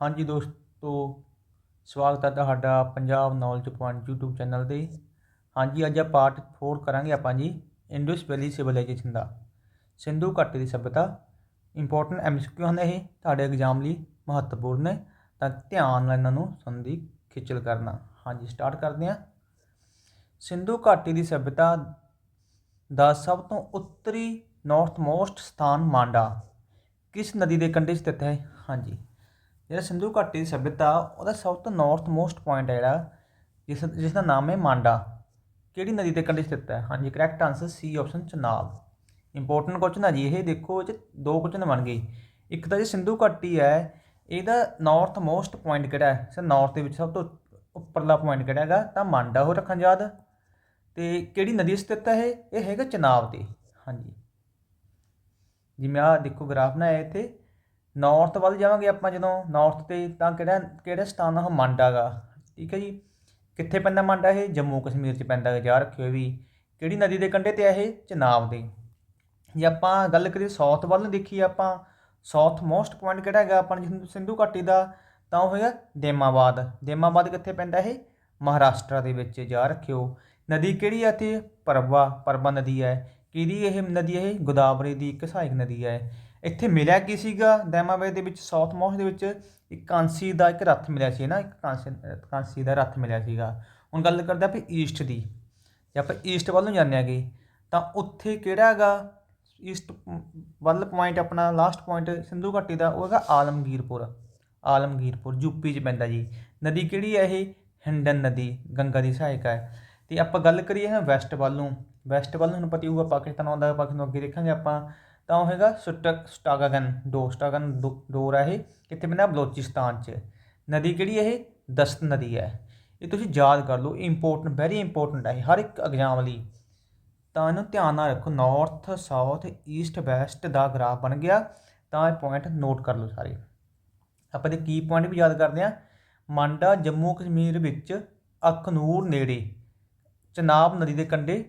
ਹਾਂਜੀ ਦੋਸਤੋ, ਸਵਾਗਤ ਹੈ ਤੁਹਾਡਾ Punjab knowledge point YouTube channel ਤੇ। ਹਾਂਜੀ, ਅੱਜ ਆ ਪਾਰਟ 4 ਕਰਾਂਗੇ ਆਪਾਂ ਜੀ ਇੰਡਸ ਵੈਲੀ ਸਿਵਲਾਈਜੇਸ਼ਨ ਦਾ। ਸਿੰਧੂ ਘਾਟੀ ਦੀ ਸਭਿਅਤਾ ਇੰਪੋਰਟੈਂਟ ਐਮਸੀਕਿਊ ਹਨ ਇਹ, ਤੁਹਾਡੇ ਐਗਜ਼ਾਮ ਲਈ ਮਹੱਤਵਪੂਰਨ ਹੈ ਤਾਂ ਧਿਆਨ ਨਾਲ ਇਹਨਾਂ ਨੂੰ ਸੁਣਨ ਦੀ ਖੇਚਲ ਕਰਨਾ। ਹਾਂਜੀ ਸਟਾਰਟ ਕਰਦੇ ਹਾਂ। ਸਿੰਧੂ ਘਾਟੀ ਦੀ ਸਭਿਅਤਾ ਦਾ ਸਭ ਤੋਂ ਉੱਤਰੀ ਨਾਰਥ ਮੋਸਟ ਸਥਾਨ ਮਾਂਡਾ। ਕਿਸ ਨਦੀ ਦੇ ਕੰਢੇ ਸਥਿਤ ਹੈ? ਹਾਂਜੀ। ਜਿਹੜਾ ਸਿੰਧੂ ਘਾਟੀ ਦੀ ਸਭਿਅਤਾ, ਉਹਦਾ ਸਭ ਤੋਂ ਨਾਰਥ ਮੋਸਟ ਪੁਆਇੰਟ ਹੈ ਜਿਹੜਾ, ਜਿਸ ਜਿਸ ਦਾ ਨਾਮ ਹੈ ਮਾਂਡਾ। ਕਿਹੜੀ ਨਦੀ ਦੇ ਕੰਢੇ ਸਥਿਤ ਹੈ? ਹਾਂਜੀ ਕਰੈਕਟ ਆਨਸਰ ਸੀ ਆਪਸ਼ਨ ਚਨਾਬ। ਇੰਪੋਰਟੈਂਟ ਕੁਐਸਚਨ ਹੈ ਜੀ, ਇਹ ਦੇਖੋ, ਇਹ 'ਚ ਦੋ ਕੁਐਸਚਨ ਬਣ ਗਏ। ਇੱਕ ਤਾਂ ਜੇ ਸਿੰਧੂ ਘਾਟੀ ਹੈ, ਇਹਦਾ ਨਾਰਥ ਮੋਸਟ ਪੁਆਇੰਟ ਕਿਹੜਾ ਹੈ? ਸਰ ਨਾਰਥ ਦੇ ਵਿੱਚ ਸਭ ਤੋਂ ਉੱਪਰਲਾ ਪੁਆਇੰਟ ਕਿਹੜਾ ਹੈਗਾ? ਤਾਂ ਮਾਂਡਾ ਉਹ ਰੱਖਣ ਯਾਦ। ਤੇ ਕਿਹੜੀ ਨਦੀ ਸਥਿਤ ਹੈ ਇਹ? ਇਹ ਹੈਗਾ ਚਨਾਬ ਤੇ। ਹਾਂਜੀ। ਜਿਵੇਂ ਆਹ ਦੇਖੋ ਗ੍ਰਾਫ ਬਣਾਇਆ ਇੱਥੇ। ਨਾਰਥ ਵੱਲ ਜਾਵਾਂਗੇ ਆਪਾਂ ਜਦੋਂ ਨਾਰਥ ਤੇ ਤਾਂ ਕਿਹੜਾ, ਕਿਹੜੇ ਸਥਾਨ ਆ ਮਾਂਡਾ ਗਾ। ਠੀਕ ਹੈ ਜੀ? ਕਿੱਥੇ ਪੈਂਦਾ ਮਾਂਡਾ ਇਹ? ਜੰਮੂ ਕਸ਼ਮੀਰ 'ਚ ਪੈਂਦਾ ਗਾ ਯਾਦ ਰੱਖਿਓ ਵੀ। ਕਿਹੜੀ ਨਦੀ ਦੇ ਕੰਢੇ ਤੇ ਆ ਇਹ? ਚਨਾਬ ਦੇ। ਜੇ ਆਪਾਂ ਗੱਲ ਕਰੀਏ ਸਾਊਥ ਵੱਲ ਨੂੰ ਦੇਖੀਏ ਆਪਾਂ ਸਾਊਥ ਮੋਸਟ ਪੁਆਇੰਟ ਕਿਹੜਾ ਹੈਗਾ ਆਪਾਂ ਨੂੰ? ਸਿੰਧੂ ਘਾਟੀ ਦਾ, ਤਾਂ ਉਹ ਹੈਗਾ ਦੇਮਾਬਾਦ। ਦੇਮਾਬਾਦ ਕਿੱਥੇ ਪੈਂਦਾ ਇਹ? ਮਹਾਰਾਸ਼ਟਰ ਦੇ ਵਿੱਚ ਯਾਦ ਰੱਖਿਓ। ਨਦੀ ਕਿਹੜੀ ਹੈ ਇੱਥੇ? ਪਰਬਾ ਪਰਵਾ ਨਦੀ ਹੈ। ਕਿਹਦੀ ਇਹ ਨਦੀ ਇਹ ਗੋਦਾਵਰੀ ਦੀ ਇੱਕ ਸਹਾਇਕ ਨਦੀ ਹੈ। ਇੱਥੇ ਮਿਲਿਆ ਕੀ ਸੀਗਾ? ਦੈਮਾਵੇ ਦੇ ਵਿੱਚ ਸਾਊਥ ਮੋਸਟ ਦੇ ਵਿੱਚ ਇੱਕ ਕਾਂਸੀ ਦਾ ਇੱਕ ਰੱਥ ਮਿਲਿਆ ਸੀ ਨਾ? ਇੱਕ ਕਾਂਸੀ ਕਾਂਸੀ ਦਾ ਰੱਥ ਮਿਲਿਆ ਸੀਗਾ। ਹੁਣ ਗੱਲ ਕਰਦੇ ਆਪਾਂ ਈਸਟ ਦੀ। ਜੇ ਆਪਾਂ ਈਸਟ ਵੱਲ ਨੂੰ ਜਾਂਦੇ ਆਗੇ ਤਾਂ ਉੱਥੇ ਕਿਹੜਾ ਹੈਗਾ? ਈਸਟ ਵੱਲ ਪੁਆਇੰਟ ਆਪਣਾ ਲਾਸਟ ਪੁਆਇੰਟ ਸਿੰਧੂ ਘਾਟੀ ਦਾ, ਉਹ ਹੈਗਾ ਆਲਮਗੀਰਪੁਰ। ਆਲਮਗੀਰਪੁਰ ਯੂਪੀ 'ਚ ਪੈਂਦਾ ਜੀ। ਨਦੀ ਕਿਹੜੀ ਹੈ ਇਹ? ਹਿੰਡਨ ਨਦੀ, ਗੰਗਾ ਦੀ ਸਹਾਇਕਾ ਹੈ। ਤੇ ਆਪਾਂ ਗੱਲ ਕਰੀਏ ਹਾਂ ਵੈਸਟ ਵੱਲ ਨੂੰ। ਵੈਸਟ ਵੱਲ ਨੂੰ ਪਤਾ ਹੀ ਹੋਊਗਾ ਪਾਕਿਸਤਾਨ ਆਉਂਦਾ ਪਾਕਿਸਤਾਨ ਅੱਗੇ ਦੇਖਾਂਗੇ ਆਪਾਂ। ਤਾਂ ਉਹ ਹੈਗਾ ਸੁਟਕ ਸਟਾਗਨ ਦੋ ਸਟਾਗਨ ਡੋਰ ਹੈ ਇਹ, ਕਿੱਥੇ ਪੈਂਦਾ? ਬਲੋਚਿਸਤਾਨ 'ਚ। ਨਦੀ ਕਿਹੜੀ ਹੈ ਇਹ? ਦਸਤ ਨਦੀ ਹੈ ਇਹ ਤੁਸੀਂ ਯਾਦ ਕਰ ਲਓ ਇੰਪੋਰਟੈਂਟ ਵੈਰੀ ਇੰਪੋਰਟੈਂਟ ਹੈ ਇਹ, ਹਰ ਇੱਕ ਐਗਜ਼ਾਮ ਲਈ। ਤਾਂ ਇਹਨੂੰ ਧਿਆਨ ਨਾਲ ਰੱਖੋ ਨਾਰਥ ਸਾਊਥ ਈਸਟ ਵੈਸਟ ਦਾ ਗ੍ਰਾਫ ਬਣ ਗਿਆ। ਤਾਂ ਇਹ ਪੁਆਇੰਟ ਨੋਟ ਕਰ ਲਓ ਸਾਰੇ। ਆਪਾਂ ਦੇ ਕੀ ਪੁਆਇੰਟ ਵੀ ਯਾਦ ਕਰਦੇ ਆ ਮਾਂਡਾ, ਜੰਮੂ, ਕਸ਼ਮੀਰ ਵਿੱਚ ਅਖਨੂਰ ਨੇੜੇ, ਚਨਾਬ ਨਦੀ ਦੇ ਕੰਢੇ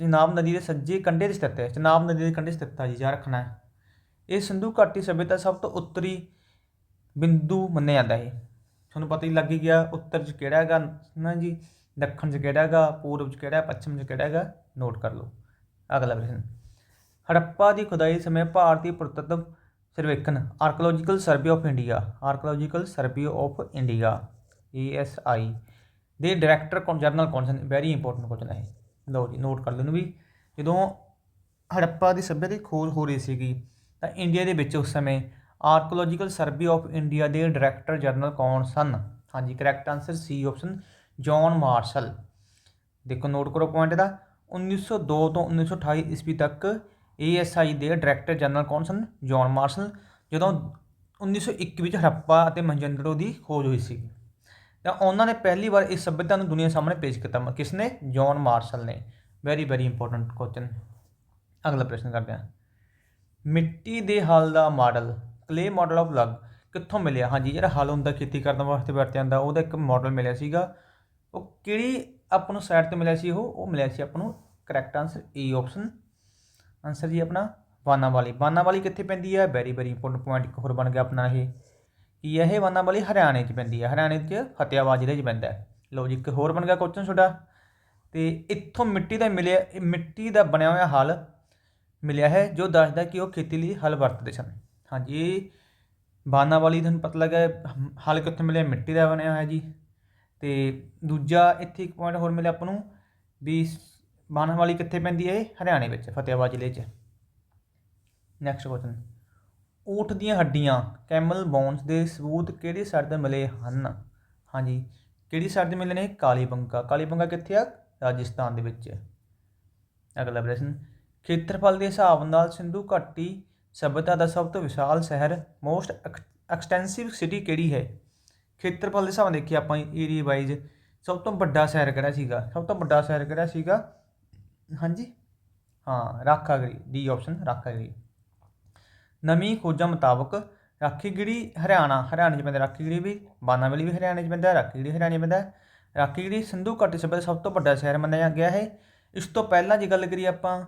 ਚਨਾਬ ਨਦੀ ਦੇ ਸੱਜੇ ਕੰਢੇ ਤੇ ਸਥਿਤ ਹੈ ਚਨਾਬ ਨਦੀ ਦੇ ਕੰਢੇ ਸਥਿਤ ਹੈ ਜੀ, ਯਾਦ ਰੱਖਣਾ ਹੈ। ਇਹ ਸਿੰਧੂ ਘਾਟੀ ਸਭਿਅਤਾ ਸਭ ਤੋਂ ਉੱਤਰੀ ਬਿੰਦੂ ਮੰਨਿਆ ਜਾਂਦਾ ਹੈ। ਤੁਹਾਨੂੰ ਪਤਾ ਹੀ ਲੱਗ ਗਿਆ ਉੱਤਰ 'ਚ ਕਿਹੜਾ ਹੈਗਾ ਨਾ ਜੀ, ਦੱਖਣ 'ਚ ਕਿਹੜਾ ਹੈਗਾ, ਪੂਰਬ 'ਚ ਕਿਹੜਾ, ਪੱਛਮ 'ਚ ਕਿਹੜਾ ਹੈਗਾ, ਨੋਟ ਕਰ ਲਓ। ਅਗਲਾ ਪ੍ਰਸ਼ਨ, ਹੜੱਪਾ ਦੀ ਖੁਦਾਈ ਸਮੇਂ ਭਾਰਤੀ ਪੁਰਾਤਤਵ ਸਰਵੇਖਣ archaeological survey of India archaeological survey of India ASI ਦੇ ਡਾਇਰੈਕਟਰ ਕੌਣ ਜਨਰਲ ਕੌਣ ਸਨ? ਵੈਰੀ ਇੰਪੋਰਟੈਂਟ ਕੁਐਸਚਨ ਹੈ ਲਓ ਜੀ ਨੋਟ ਕਰ ਲਓ ਵੀ ਜਦੋਂ ਹੜੱਪਾ ਦੀ ਸਭਿਅਤਾ ਦੀ ਖੋਜ ਹੋ ਰਹੀ ਸੀਗੀ ਤਾਂ ਇੰਡੀਆ ਦੇ ਵਿੱਚ ਉਸ ਸਮੇਂ ਆਰਕੀਓਲੋਜੀਕਲ ਸਰਵੇ ਆਫ ਇੰਡੀਆ ਦੇ ਡਾਇਰੈਕਟਰ ਜਨਰਲ ਕੌਣ ਸਨ? ਹਾਂਜੀ ਕਰੈਕਟ ਆਨਸਰ ਸੀ ਆਪਸ਼ਨ ਜੌਨ ਮਾਰਸ਼ਲ ਦੇਖੋ ਨੋਟ ਕਰੋ ਪੁਆਇੰਟ ਦਾ 1902 ਤੋਂ 1928 ਈਸਵੀ ਤੱਕ ਏਐਸਆਈ ਦੇ ਡਾਇਰੈਕਟਰ ਜਨਰਲ ਕੌਣ ਸਨ? ਜੌਨ ਮਾਰਸ਼ਲ ਜਦੋਂ 1901 ਵਿੱਚ ਹੜੱਪਾ ਅਤੇ ਮਹਜੰਦੜੋ ਦੀ ਖੋਜ ਹੋਈ ਸੀ। ਤਾਂ ਉਹਨਾਂ ਨੇ ਪਹਿਲੀ ਵਾਰ ਇਸ ਸਭਿਅਤਾ ਨੂੰ ਦੁਨੀਆ ਸਾਹਮਣੇ ਪੇਸ਼ ਕੀਤਾ। ਕਿਸ ਨੇ ਜੌਨ ਮਾਰਸ਼ਲ ਨੇ। ਵੈਰੀ ਵੈਰੀ ਇੰਪੋਰਟੈਂਟ ਕੁਐਸਚਨ ਅਗਲਾ ਪ੍ਰਸ਼ਨ ਕਰਦੇ ਹਾਂ। ਮਿੱਟੀ ਦੇ ਹਲ ਦਾ ਮਾਡਲ ਕਲੇ ਮਾਡਲ ਆਫ ਲਗ ਕਿੱਥੋਂ ਮਿਲਿਆ? ਹਾਂਜੀ, ਜਿਹੜਾ ਹਲ ਹੁੰਦਾ, ਖੇਤੀ ਕਰਨ ਵਾਸਤੇ ਵਰਤਿਆ ਜਾਂਦਾ, ਉਹਦਾ ਇੱਕ ਮਾਡਲ ਮਿਲਿਆ ਸੀਗਾ। ਉਹ ਕਿਹੜੀ ਆਪਾਂ ਨੂੰ ਸਾਈਡ ਤੇ ਮਿਲਿਆ ਸੀ ਉਹ? ਉਹ ਮਿਲਿਆ ਸੀ ਆਪਾਂ ਨੂੰ correct answer A option answer ਜੀ ਆਪਣਾ ਵਾਨਾਂ ਵਾਲੀ ਬਾਨਾ ਵਾਲੀ ਕਿੱਥੇ ਪੈਂਦੀ ਹੈ? ਵੈਰੀ ਵੈਰੀ ਇੰਪੋਰਟੈਂਟ ਪੁਆਇੰਟ ਇੱਕ ਹੋਰ ਬਣ ਗਿਆ ਆਪਣਾ ਇਹ। ਕੀ ਇਹ ਵਾਨਾਵਾਲੀ ਹਰਿਆਣੇ 'ਚ ਪੈਂਦੀ ਹੈ ਹਰਿਆਣੇ 'ਚ ਫਤਿਆਬਾਦ ਜ਼ਿਲ੍ਹੇ 'ਚ ਪੈਂਦਾ ਹੈ। ਲਓ ਜੀ, ਇੱਕ ਹੋਰ ਬਣ ਗਿਆ ਕੁਐਸਚਨ ਤੁਹਾਡਾ। ਤੇ ਇੱਥੋਂ ਮਿੱਟੀ ਦਾ ਮਿਲਿਆ, ਮਿੱਟੀ ਦਾ ਬਣਿਆ ਹੋਇਆ ਹਲ ਮਿਲਿਆ ਹੈ, ਜੋ ਦੱਸਦਾ ਕਿ ਉਹ ਖੇਤੀ ਲਈ ਹਲ ਵਰਤਦੇ ਸਨ। ਹਾਂਜੀ ਇਹ ਬਾਨਾਵਾਲੀ ਤੁਹਾਨੂੰ ਪਤਾ ਲੱਗਾ ਹਲ ਕਿੱਥੋਂ ਮਿਲਿਆ? ਮਿੱਟੀ ਦਾ ਬਣਿਆ ਹੋਇਆ ਜੀ। ਤੇ ਦੂਜਾ ਇੱਥੇ ਇੱਕ ਪੁਆਇੰਟ ਹੋਰ ਮਿਲਿਆ ਆਪਾਂ ਨੂੰ, ਵੀ ਬਾਨਾਵਾਲੀ ਕਿੱਥੇ ਪੈਂਦੀ ਹੈ ਹਰਿਆਣੇ ਵਿੱਚ, ਫਤਿਆਬਾਦ ਜ਼ਿਲ੍ਹੇ 'ਚ। ਨੈਕਸਟ ਕੁਐਸਚਨ ਊਠ ਦੀਆਂ ਹੱਡੀਆਂ, ਕੈਮਲ ਬੋਨਸ ਦੇ ਸਬੂਤ ਕਿਹੜੀ ਸਾਈਡ ਤੇ ਮਿਲੇ ਹਨ? ਹਾਂਜੀ, ਕਿਹੜੀ ਸਾਈਡ ਤੇ ਮਿਲੇ ਨੇ? ਕਾਲੀ ਬੰਗਾ ਕਾਲੀ ਕਿੱਥੇ ਆ? ਰਾਜਸਥਾਨ ਦੇ ਵਿੱਚ। ਅਗਲਾ ਪ੍ਰਸ਼ਨ, ਖੇਤਰਫਲ ਦੇ ਹਿਸਾਬ ਨਾਲ ਸਿੰਧੂ ਘਾਟੀ ਸਭਿਅਤਾ ਦਾ ਸਭ ਤੋਂ ਵਿਸ਼ਾਲ ਸ਼ਹਿਰ, ਮੋਸਟ ਐਕਸਟੈਂਸਿਵ ਸਿਟੀ ਕਿਹੜੀ ਹੈ? ਖੇਤਰਫਲ ਦੇ ਹਿਸਾਬ ਨਾਲ ਦੇਖੀਏ ਆਪਾਂ ਏਰੀਆ ਵਾਈਜ਼ ਸਭ ਤੋਂ ਵੱਡਾ ਸ਼ਹਿਰ ਕਿਹੜਾ ਸੀਗਾ? ਸਭ ਤੋਂ ਵੱਡਾ ਸ਼ਹਿਰ ਕਿਹੜਾ ਸੀਗਾ? ਹਾਂਜੀ? ਹਾਂ ਰਾਖਾਗੜੀ ਡੀ ਆਪਸ਼ਨ ਰਾਖਾਗੜੀ ਨਵੀਂ ਖੋਜਾਂ ਮੁਤਾਬਕ ਰਾਖੀਗੜੀ ਹਰਿਆਣਾ, ਹਰਿਆਣੇ 'ਚ ਪੈਂਦਾ ਰਾਖੀਗੜੀ ਵੀ, ਬਾਨਾਵਾਲੀ ਵੀ ਹਰਿਆਣੇ 'ਚ ਪੈਂਦਾ ਰਾਖੀਗੜੀ ਹਰਿਆਣੇ 'ਚ ਪੈਂਦਾ। ਰਾਖੀਗੜੀ ਸਿੰਧੂ ਘਾਟੀ ਸਭਿਅਤਾ ਦਾ ਸਭ ਤੋਂ ਵੱਡਾ ਸ਼ਹਿਰ ਮੰਨਿਆ ਗਿਆ ਹੈ ਇਸ ਤੋਂ ਪਹਿਲਾਂ ਜੇ ਗੱਲ ਕਰੀਏ ਆਪਾਂ,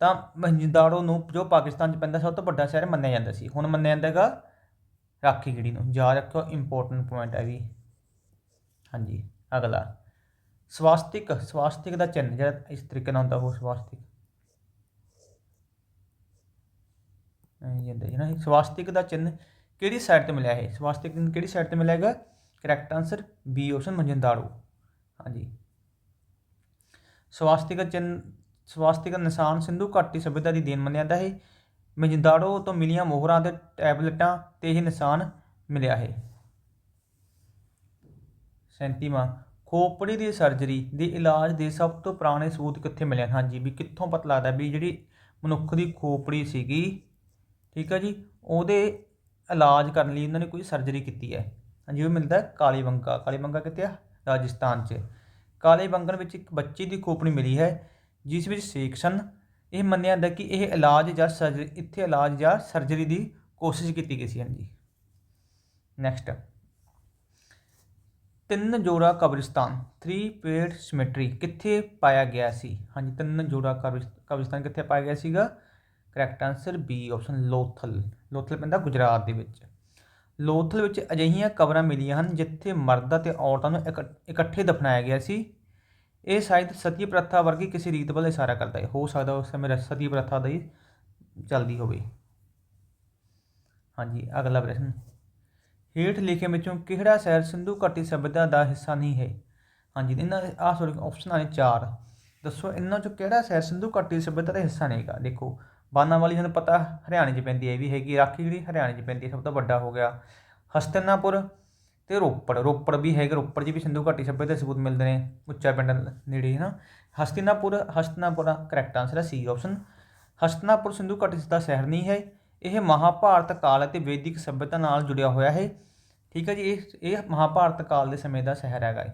ਤਾਂ ਮਹਿੰਜਦਾੜੋ ਨੂੰ ਜੋ ਪਾਕਿਸਤਾਨ 'ਚ ਪੈਂਦਾ ਸਭ ਤੋਂ ਵੱਡਾ ਸ਼ਹਿਰ ਮੰਨਿਆ ਜਾਂਦਾ ਸੀ। ਹੁਣ ਮੰਨਿਆ ਜਾਂਦਾ ਹੈਗਾ ਰਾਖੀ ਗੜੀ ਨੂੰ। ਯਾਦ ਰੱਖਿਓ ਇੰਪੋਰਟੈਂਟ ਪੁਆਇੰਟ ਹੈ ਵੀ ਹਾਂਜੀ, ਅਗਲਾ। ਸਵਾਸਤਿਕ ਸਵਾਸਤਿਕ ਦਾ ਚਿੰਨ੍ਹ, ਜਿਹੜਾ ਇਸ ਤਰੀਕੇ ਨਾਲ ਹੁੰਦਾ ਉਹ ਸਵਾਸਤਿਕ। ਜਾਂਦਾ ਜੀ ਨਾ। ਸਵਾਸਤਿਕ ਦਾ ਚਿੰਨ੍ਹ ਕਿਹੜੀ ਸਾਈਡ ਤੇ ਮਿਲਿਆ ਹੈ ਸਵਾਸਤਿਕ ਚਿੰਨ੍ਹ ਕਿਹੜੀ ਸਾਈਡ ਤੇ ਮਿਲੇਗਾ correct answer B option Mohenjodaro ਹਾਂਜੀ। ਸਵਾਸਤਿਕ ਚਿੰਨ੍ਹ, ਸਵਾਸਤਿਕ ਨਿਸ਼ਾਨ ਸਿੰਧੂ ਘਾਟੀ ਸਭਿਅਤਾ ਦੀ ਦੇਣ ਮੰਨਿਆ ਜਾਂਦਾ ਹੈ ਮਜੰਦਾੜੋ ਤੋਂ ਮਿਲੀਆਂ ਮੋਹਰਾਂ ਤੇ ਟੈਬਲੇਟਾਂ ਤੇ ਇਹ ਨਿਸ਼ਾਨ ਮਿਲਿਆ ਹੈ ਸੈਂਤੀਵਾਂ, ਖੋਪੜੀ ਦੀ ਸਰਜਰੀ ਦੇ ਇਲਾਜ ਦੇ ਸਭ ਤੋਂ ਪੁਰਾਣੇ ਸਬੂਤ ਕਿੱਥੇ ਮਿਲੇ ਹਨ? ਹਾਂਜੀ, ਵੀ ਕਿੱਥੋਂ ਪਤਾ ਲੱਗਦਾ ਵੀ ਜਿਹੜੀ ਮਨੁੱਖ ਦੀ ਖੋਪੜੀ ਸੀਗੀ ਠੀਕ ਹੈ ਜੀ? ਉਹਦੇ ਇਲਾਜ ਕਰਨ ਲਈ ਉਹਨਾਂ ਨੇ ਕੋਈ ਸਰਜਰੀ ਕੀਤੀ ਹੈ। ਹਾਂਜੀ, ਉਹ ਮਿਲਦਾ ਕਾਲੀ ਬੰਗਾ ਕਾਲੀ ਬੰਗਾ ਕਿੱਥੇ ਆ? ਰਾਜਸਥਾਨ 'ਚ। ਕਾਲੇ ਬੰਗਨ ਵਿੱਚ ਇੱਕ ਬੱਚੇ ਦੀ ਖੋਪੜੀ ਮਿਲੀ ਹੈ, ਜਿਸ ਵਿੱਚ ਸੇਕਸ਼ਨ ਇਹ ਮੰਨਿਆ ਜਾਂਦਾ ਕਿ ਇਹ ਇਲਾਜ ਜਾਂ ਸਰਜਰੀ ਇੱਥੇ ਇਲਾਜ ਜਾਂ ਸਰਜਰੀ ਦੀ ਕੋਸ਼ਿਸ਼ ਕੀਤੀ ਗਈ ਸੀ। ਹਾਂਜੀ। ਨੈਕਸਟ ਤਿੰਨ ਜੋੜਾ ਕਬਰਿਸਤਾਨ 3 ਪੇਡ ਸਿਮੈਟਰੀ ਕਿੱਥੇ ਪਾਇਆ ਗਿਆ ਸੀ? ਹਾਂਜੀ, ਤਿੰਨ ਜੋੜਾ ਕਬਰਿਸ- ਕਬਰਿਸਤਾਨ ਕਿੱਥੇ ਪਾਇਆ ਗਿਆ ਸੀਗਾ? Correct answer B option Lothal Lothal ਪੈਂਦਾ ਗੁਜਰਾਤ ਦੇ ਵਿੱਚ। ਲੋਥਲ ਵਿੱਚ ਅਜਿਹੀਆਂ ਕਬਰਾਂ ਮਿਲੀਆਂ ਹਨ ਜਿੱਥੇ ਮਰਦਾਂ ਤੇ ਔਰਤਾਂ ਨੂੰ ਇਕ- ਇਕੱਠੇ ਦਫਨਾਇਆ ਗਿਆ ਸੀ। ਇਹ ਸ਼ਾਇਦ ਸਤੀ ਪ੍ਰਥਾ ਵਰਗੀ ਕਿਸੇ ਰੀਤ ਵੱਲ ਇਸ਼ਾਰਾ ਕਰਦਾ ਹੈ। ਹੋ ਸਕਦਾ ਉਸ ਸਮੇਂ ਸਤੀ ਪ੍ਰਥਾ ਦਾ ਹੀ ਚੱਲਦੀ ਹੋਵੇ। ਹਾਂਜੀ, ਅਗਲਾ ਪ੍ਰਸ਼ਨ। ਹੇਠ ਲਿਖੇ ਵਿੱਚੋਂ ਕਿਹੜਾ ਸ਼ਹਿਰ ਸਿੰਧੂ ਘਾਟੀ ਸਭਿਅਤਾ ਦਾ ਹਿੱਸਾ ਨਹੀਂ ਹੈ? ਹਾਂਜੀ, ਇਹਨਾਂ ਆਹ ਸੋਰੀ ਆਪਸ਼ਨਾਂ ਨੇ ਚਾਰ। ਦੱਸੋ ਇਹਨਾਂ ਚੋਂ ਕਿਹੜਾ ਸ਼ਹਿਰ ਸਿੰਧੂ ਘਾਟੀ ਸਭਿਅਤਾ ਦਾ ਹਿੱਸਾ ਨਹੀਂਗਾ ਦੇਖੋ ਬਾਨਾਵਾਲੀ ਸਾਨੂੰ ਪਤਾ ਹਰਿਆਣੇ 'ਚ ਪੈਂਦੀ ਹੈ, ਇਹ ਵੀ ਹੈਗੀ ਰਾਖੀ ਜਿਹੜੀ ਹਰਿਆਣੇ 'ਚ ਪੈਂਦੀ ਹੈ, ਸਭ ਤੋਂ ਵੱਡਾ ਹੋ ਗਿਆ। ਹਸਤਿਨਾਪੁਰ ਤੇ ਰੋਪੜ ਰੋਪੜ ਵੀ ਹੈਗਾ, ਰੋਪੜ 'ਚ ਵੀ ਸਿੰਧੂ ਘਾਟੀ ਸਭਿਅਤਾ ਦੇ ਸਬੂਤ ਮਿਲਦੇ ਨੇ, ਉੱਚਾ ਪਿੰਡ ਨੇੜੇ ਹੈ ਨਾ ਹਸਤੀਨਾਪੁਰ, ਹਸਤਨਾਪੁਰ ਦਾ ਕਰੈਕਟ ਆਨਸਰ ਹੈ ਸੀ ਆਪਸ਼ਨ ਹਸਤਿਨਾਪੁਰ ਸਿੰਧੂ ਘਾਟੀ ਦਾ ਸ਼ਹਿਰ ਨਹੀਂ ਹੈ, ਇਹ ਮਹਾਭਾਰਤ ਕਾਲ ਅਤੇ ਵੈਦਿਕ ਸਭਿਅਤਾ ਨਾਲ ਜੁੜਿਆ ਹੋਇਆ ਹੈ। ਠੀਕ ਹੈ ਜੀ, ਇਹ ਇਹ ਮਹਾਭਾਰਤ ਕਾਲ ਦੇ ਸਮੇਂ ਦਾ ਸ਼ਹਿਰ ਹੈਗਾ ਇਹ,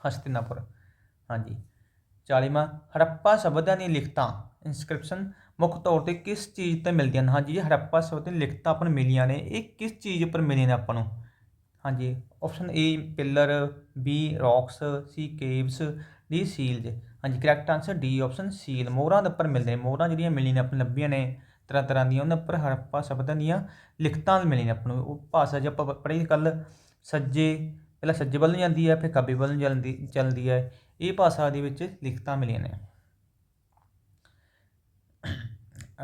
ਹਸਤਿਨਾਪੁਰ। ਹਾਂਜੀ। 40ਵਾਂ ਹੜੱਪਾ ਸਭਿਅਤਾ ਦੀਆਂ ਲਿਖਤਾਂ ਇਨਸਕ੍ਰਿਪਸ਼ਨ ਮੁੱਖ ਤੌਰ ਤੇ ਕਿਸ ਚੀਜ਼ ਤੇ ਮਿਲਦੀਆਂ ਨੇ? ਹਾਂਜੀ, ਇਹ ਹੜੱਪਾ ਸਭਿਅਤਾ ਦੀਆਂ ਲਿਖਤਾਂ ਆਪਾਂ ਨੂੰ ਮਿਲੀਆਂ ਨੇ, ਇਹ ਕਿਸ ਚੀਜ਼ ਉੱਪਰ ਮਿਲੀਆਂ ਨੇ ਆਪਾਂ ਨੂੰ? ਹਾਂਜੀ option A pillar B rocks C caves D seals ਹਾਂਜੀ correct answer D option seal ਮੋਹਰਾਂ ਦੇ ਉੱਪਰ ਮਿਲਦੇ ਨੇ, ਮੋਹਰਾਂ ਜਿਹੜੀਆਂ ਮਿਲੀਆਂ ਨੇ, ਆਪਾਂ ਲੱਭੀਆਂ ਨੇ, ਤਰ੍ਹਾਂ ਤਰ੍ਹਾਂ ਦੀਆਂ, ਉਹਨਾਂ ਉੱਪਰ ਹੜੱਪਾ ਸ਼ਬਦਾਂ ਦੀਆਂ ਲਿਖਤਾਂ ਮਿਲੀਆਂ ਨੇ ਆਪਾਂ ਨੂੰ। ਉਹ ਭਾਸ਼ਾ ਜੇ ਆਪਾਂ ਪੜ੍ਹੀ ਕੱਲ ਸੱਜੇ, ਪਹਿਲਾਂ ਸੱਜੇ ਵੱਲ ਨੂੰ ਜਾਂਦੀ ਹੈ, ਫਿਰ ਖੱਬੇ ਵੱਲ ਨੂੰ ਚੱਲਦੀ ਚੱਲਦੀ ਹੈ। ਇਹ ਭਾਸ਼ਾ ਦੇ ਵਿੱਚ ਲਿਖਤਾਂ ਮਿਲੀਆਂ ਨੇ।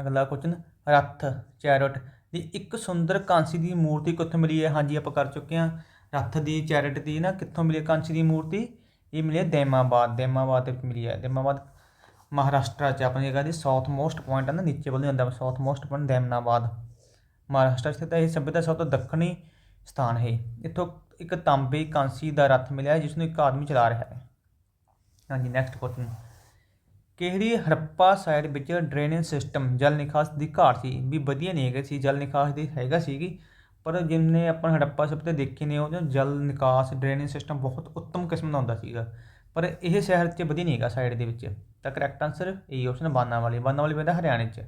ਅਗਲਾ ਕੁਐਸਚਨ ਰੱਥ ਚੈਰਟ ਦੀ ਇੱਕ ਸੁੰਦਰ ਕਾਂਸੀ ਦੀ ਮੂਰਤੀ ਕਿੱਥੋਂ ਮਿਲੀ ਹੈ? ਹਾਂਜੀ, ਆਪਾਂ ਕਰ ਚੁੱਕੇ ਹਾਂ। ਰੱਥ ਦੀ ਚੈਰਟ ਦੀ ਨਾ ਕਿੱਥੋਂ ਮਿਲੀ ਕਾਂਸੀ ਦੀ ਮੂਰਤੀ? ਇਹ ਮਿਲੀ ਹੈ ਦੈਮਾਬਾਦ। ਦੈਮਾਬਾਦ ਤੇ ਮਿਲੀ ਹੈ। ਦੈਮਾਬਾਦ ਮਹਾਰਾਸ਼ਟਰ ਚ ਆਪਣੀ ਜਗ੍ਹਾ ਦੀ ਸਾਊਥ ਮੋਸਟ ਪੁਆਇੰਟ ਹੈ ਨਾ, ਨੀਚੇ ਵੱਲ ਨੂੰ ਜਾਂਦਾ south most point Daimabad. Maharashtra ਸਥਿਤ ਹੈ ਇਹ ਸਭਿਅਤਾ ਸਭ ਤੋਂ ਦੱਖਣੀ ਸਥਾਨ ਹੈ। ਇੱਥੋਂ ਇੱਕ ਤਾਂਬੇ ਕਾਂਸੀ ਦਾ ਰੱਥ ਮਿਲਿਆ ਜਿਸ ਨੂੰ ਇੱਕ ਆਦਮੀ ਚਲਾ ਰਿਹਾ ਹੈ। ਹਾਂਜੀ ਨੈਕਸਟ ਕੁਐਸਚਨ ਕਿਹੜੀ ਹੜੱਪਾ ਸਾਈਡ ਵਿੱਚ ਡਰੇਨੇਜ ਸਿਸਟਮ ਜਲ ਨਿਕਾਸ ਦੀ ਘਾਟ ਸੀ? ਵੀ ਵਧੀਆ ਨਹੀਂ ਹੈਗਾ ਸੀ, ਜਲ ਨਿਕਾਸ ਦੀ ਹੈਗਾ ਸੀਗੀ, ਪਰ ਜਿੰਨੇ ਆਪਾਂ ਹੜੱਪਾ ਸਭ ਤੇ ਦੇਖੇ ਨੇ, ਉਹ ਜਲ ਨਿਕਾਸ ਡਰੇਨੇਜ ਸਿਸਟਮ ਬਹੁਤ ਉੱਤਮ ਕਿਸਮ ਦਾ ਹੁੰਦਾ ਸੀਗਾ। ਪਰ ਇਹ ਸ਼ਹਿਰ 'ਚ ਵਧੀਆ ਨਹੀਂ ਹੈਗਾ ਸਾਈਡ ਦੇ ਵਿੱਚ। ਤਾਂ ਕਰੈਕਟ ਆਨਸਰ ਇਹ ਆਪਸ਼ਨ ਬਾਨਾ ਵਾਲੀ ਬਾਨਾ ਵਾਲੀ ਪੈਂਦਾ ਹਰਿਆਣੇ 'ਚ।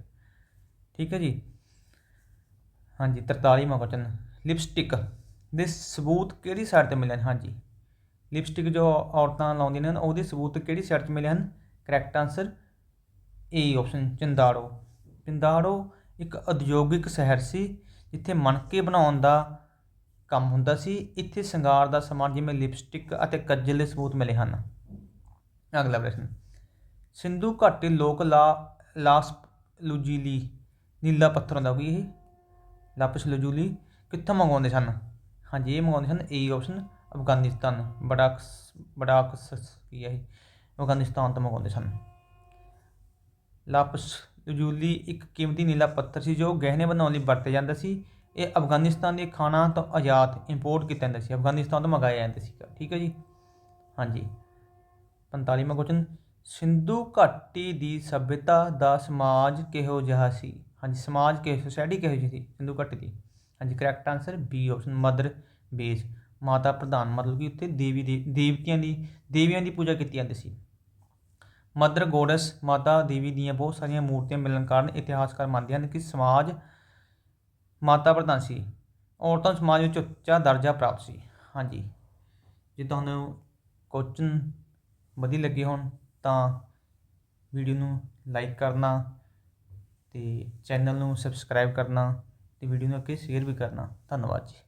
ਠੀਕ ਹੈ ਜੀ? ਹਾਂਜੀ 43ਵਾਂ ਕੁਐਸਚਨ ਲਿਪਸਟਿਕ ਦੇ ਸਬੂਤ ਕਿਹੜੀ ਸਾਈਡ ਤੇ ਮਿਲੇ ਹਨ? ਹਾਂਜੀ। ਲਿਪਸਟਿਕ ਜੋ ਔਰਤਾਂ ਲਾਉਂਦੀਆਂ ਨੇ, ਉਹਦੇ ਸਬੂਤ ਕਿਹੜੀ ਸਾਈਡ 'ਤੇ ਮਿਲੇ ਹਨ? Correct answer A option Chanhudaro Chanhudaro ਇੱਕ ਉਦਯੋਗਿਕ ਸ਼ਹਿਰ ਸੀ, ਜਿੱਥੇ ਮਣਕੇ ਬਣਾਉਣ ਦਾ ਕੰਮ ਹੁੰਦਾ ਸੀ। ਇੱਥੇ ਸ਼ਿੰਗਾਰ ਦਾ ਸਮਾਨ ਜਿਵੇਂ ਲਿਪਸਟਿਕ ਅਤੇ ਕੱਜਲ ਦੇ ਸਬੂਤ ਮਿਲੇ ਹਨ। ਅਗਲਾ ਪ੍ਰਸ਼ਨ, ਸਿੰਧੂ ਘਾਟੀ ਲੋਕ ਲਾ, ਲਾਸ ਲੁਜੀਲੀ, ਨੀਲਾ ਪੱਥਰ ਹੁੰਦਾ ਕੋਈ ਇਹ? ਲਾਪਿਸ ਲੁਜੂਲੀ ਕਿੱਥੋਂ ਮੰਗਵਾਉਂਦੇ ਸਨ? ਹਾਂਜੀ, ਇਹ ਮੰਗਵਾਉਂਦੇ ਸਨ ਏ ਆਪਸ਼ਨ ਅਫਗਾਨਿਸਤਾਨ। ਬੜਾਕਸ ਬੜਾਕਸ ਕੀ ਹੈ ਇਹ? ਅਫਗਾਨਿਸਤਾਨ ਤੋਂ ਮੰਗਵਾਉਂਦੇ ਸਨ। ਲਾਪਿਸ ਲਜੂਲੀ ਇੱਕ ਕੀਮਤੀ ਨੀਲਾ ਪੱਥਰ ਸੀ ਜੋ ਗਹਿਣੇ ਬਣਾਉਣ ਲਈ ਵਰਤਿਆ ਜਾਂਦਾ ਸੀ। ਇਹ ਅਫਗਾਨਿਸਤਾਨ ਦੇ ਖਾਣਾ ਤੋਂ ਆਯਾਤ ਇੰਪੋਰਟ ਕੀਤਾ ਜਾਂਦਾ ਸੀ। ਅਫਗਾਨਿਸਤਾਨ ਤੋਂ ਮੰਗਾਇਆ ਜਾਂਦਾ ਸੀ ਠੀਕ ਹੈ ਜੀ? ਹਾਂਜੀ। 45ਵਾਂ ਕੁਐਸਚਨ ਸਿੰਧੂ ਘਾਟੀ ਦੀ ਸਭਿਅਤਾ ਦਾ ਸਮਾਜ ਕਿਹੋ ਜਿਹਾ ਸੀ? ਹਾਂਜੀ, ਸਮਾਜ ਕਿਹੋ ਸੋਸਾਇਟੀ ਕਿਹੋ ਜਿਹੀ ਸੀ? ਸਿੰਧੂ ਘਾਟੀ ਦੀ। ਹਾਂਜੀ correct answer B option mother base ਮਾਤਾ ਪ੍ਰਧਾਨ, ਮਤਲਬ ਕਿ ਉੱਥੇ ਦੇਵੀ ਦੇ, ਦੇਵਤਿਆਂ ਦੀ, ਦੇਵੀਆਂ ਦੀ ਪੂਜਾ ਕੀਤੀ ਜਾਂਦੀ ਸੀ। ਮਦਰ ਗੋਡਸ ਮਾਤਾ ਦੇਵੀ ਦੀਆਂ ਬਹੁਤ ਸਾਰੀਆਂ ਮੂਰਤੀਆਂ ਮਿਲਣ ਕਾਰਨ ਇਤਿਹਾਸਕਾਰ ਮੰਨਦੇ ਹਨ ਕਿ ਸਮਾਜ ਮਾਤਾ ਪ੍ਰਧਾਨ ਸੀ। ਔਰਤਾਂ ਨੂੰ ਸਮਾਜ ਵਿੱਚ ਉੱਚਾ ਦਰਜਾ ਪ੍ਰਾਪਤ ਸੀ। ਹਾਂਜੀ, ਜੇ ਤੁਹਾਨੂੰ ਕੁਐਸਚਨ ਵਧੀਆ ਲੱਗੇ ਹੋਣ ਤਾਂ ਵੀਡੀਓ ਨੂੰ ਲਾਈਕ ਕਰਨਾ ਤੇ ਚੈਨਲ ਨੂੰ ਸਬਸਕ੍ਰਾਈਬ ਕਰਨਾ ਤੇ ਵੀਡੀਓ ਨੂੰ ਅੱਗੇ ਸ਼ੇਅਰ ਵੀ ਕਰਨਾ। ਧੰਨਵਾਦ ਜੀ।